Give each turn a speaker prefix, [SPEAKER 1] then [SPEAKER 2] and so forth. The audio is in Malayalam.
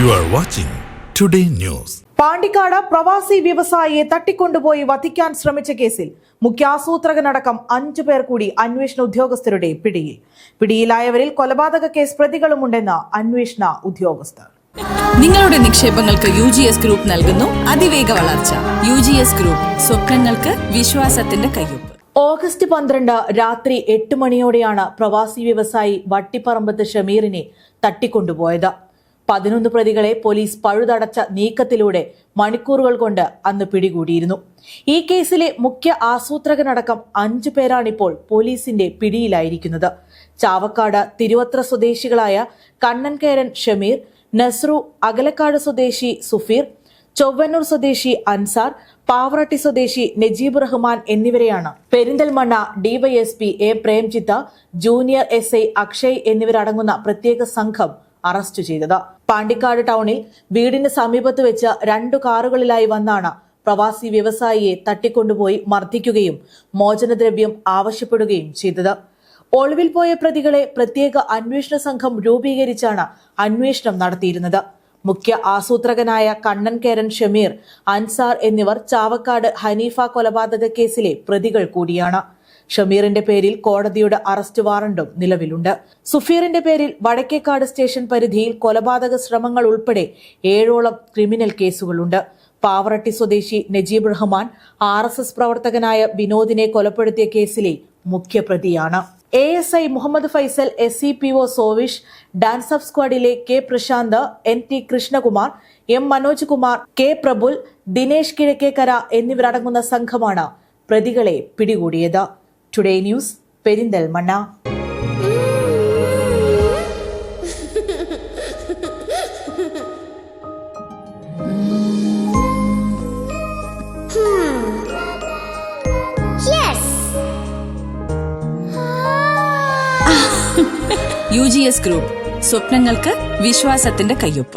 [SPEAKER 1] You are watching Today News.
[SPEAKER 2] Pandikkad പ്രവാസി വ്യവസായിയെ തട്ടിക്കൊണ്ടുപോയി വധിക്കാൻ ശ്രമിച്ച കേസിൽ മുഖ്യാസൂത്രകനടക്കം അഞ്ചു പേർ കൂടി അന്വേഷണ ഉദ്യോഗസ്ഥരുടെ പിടിയിൽ. പിടിയിലായവരിൽ കൊലപാതക കേസ് പ്രതികളുമുണ്ടെന്ന് അന്വേഷണ ഉദ്യോഗസ്ഥർ.
[SPEAKER 3] നിങ്ങളുടെ നിക്ഷേപങ്ങൾക്ക് യു ജി എസ് ഗ്രൂപ്പ് നൽകുന്നു അതിവേഗ വളർച്ച. യു ജി എസ് ഗ്രൂപ്പ് സ്വപ്നങ്ങൾക്ക് വിശ്വാസത്തിന്റെ കയ്യൊപ്പ്.
[SPEAKER 2] ഓഗസ്റ്റ് പന്ത്രണ്ട് രാത്രി എട്ട് മണിയോടെയാണ് പ്രവാസി വ്യവസായി വട്ടിപ്പറമ്പത്ത് ഷമീറിനെ തട്ടിക്കൊണ്ടുപോയത്. പതിനൊന്ന് പ്രതികളെ പോലീസ് പഴുതടച്ച നീക്കത്തിലൂടെ മണിക്കൂറുകൾ കൊണ്ട് അന്ന് പിടികൂടിയിരുന്നു. ഈ കേസിലെ മുഖ്യ ആസൂത്രകനടക്കം അഞ്ചു പേരാണിപ്പോൾ പോലീസിന്റെ പിടിയിലായിരിക്കുന്നത്. ചാവക്കാട് തിരുവത്ര സ്വദേശികളായ കണ്ണൻകേരൻ ഷമീർ നസ്രു അകലക്കാട് സ്വദേശി സുഫീർ ചൊവ്വന്നൂർ സ്വദേശി അൻസാർ പാവറട്ടി സ്വദേശി നജീബ് റഹ്മാൻ എന്നിവരെയാണ് Perinthalmanna DYSP A Premjith junior S I Akshay എന്നിവരടങ്ങുന്ന പ്രത്യേക സംഘം അറസ്റ്റ് ചെയ്തത്. പാണ്ടിക്കാട് ടൗണിൽ വീടിന് സമീപത്ത് വെച്ച് രണ്ടു കാറുകളിലായി വന്നാണ് പ്രവാസി വ്യവസായിയെ തട്ടിക്കൊണ്ടുപോയി മർദ്ദിക്കുകയും മോചനദ്രവ്യം ആവശ്യപ്പെടുകയും ചെയ്തത്. ഒളിവിൽ പോയ പ്രതികളെ പ്രത്യേക അന്വേഷണ സംഘം രൂപീകരിച്ചാണ് അന്വേഷണം നടത്തിയിരുന്നത്. മുഖ്യ ആസൂത്രകനായ കണ്ണൻ കേരൻ ഷമീർ അൻസാർ എന്നിവർ ചാവക്കാട് ഹനീഫ കൊലപാതക കേസിലെ പ്രതികൾ കൂടിയാണ്. ഷമീറിന്റെ പേരിൽ കോടതിയുടെ അറസ്റ്റ് വാറണ്ടും നിലവിലുണ്ട്. സുഫീറിന്റെ പേരിൽ വടക്കേക്കാട് സ്റ്റേഷൻ പരിധിയിൽ കൊലപാതക ശ്രമങ്ങൾ ഉൾപ്പെടെ ഏഴോളം ക്രിമിനൽ കേസുകളുണ്ട്. പാവറട്ടി സ്വദേശി Najeeb Rahman R S S പ്രവർത്തകനായ വിനോദിനെ കൊലപ്പെടുത്തിയ കേസിലെ മുഖ്യപ്രതിയാണ്. A S I Muhammad Faisal S C P O Sovish DANSAF സ്ക്വാഡിലെ K Prasanth N T Krishnakumar M Manoj Kumar K Prabul Dinesh Kizhakkekara എന്നിവരടങ്ങുന്ന സംഘമാണ് പ്രതികളെ പിടികൂടിയത്. Today news Perinthalmanna
[SPEAKER 4] Yes.
[SPEAKER 3] U G S group സ്വപ്നങ്ങൾക്ക് വിശ്വാസത്തിന്റെ കയ്യൊപ്പ്.